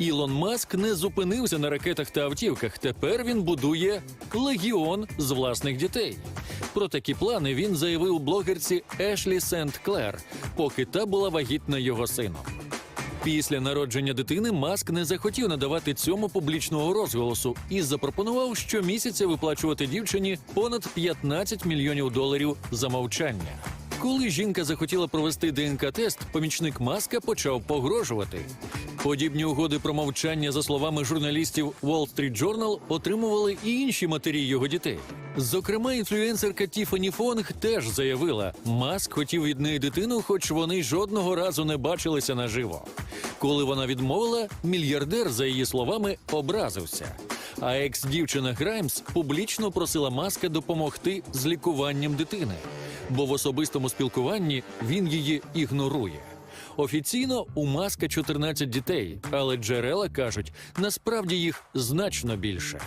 Ілон Маск не зупинився на ракетах та автівках. Тепер він будує легіон з власних дітей. Про такі плани він заявив блогерці Ешлі Сент Клер, поки та була вагітна його сином. Після народження дитини Маск не захотів надавати цьому публічного розголосу і запропонував щомісяця виплачувати дівчині понад 15 мільйонів доларів за мовчання. Коли жінка захотіла провести ДНК-тест, помічник Маска почав погрожувати. Подібні угоди про мовчання, за словами журналістів Wall Street Journal, отримували і інші матері його дітей. Зокрема, інфлюенсерка Тіфані Фонг теж заявила, Маск хотів від неї дитину, хоч вони жодного разу не бачилися наживо. Коли вона відмовила, мільярдер, за її словами, образився. А екс-дівчина Граймс публічно просила Маска допомогти з лікуванням дитини, бо в особистому спілкуванні він її ігнорує. Офіційно у Маска 14 дітей, але джерела кажуть, насправді їх значно більше.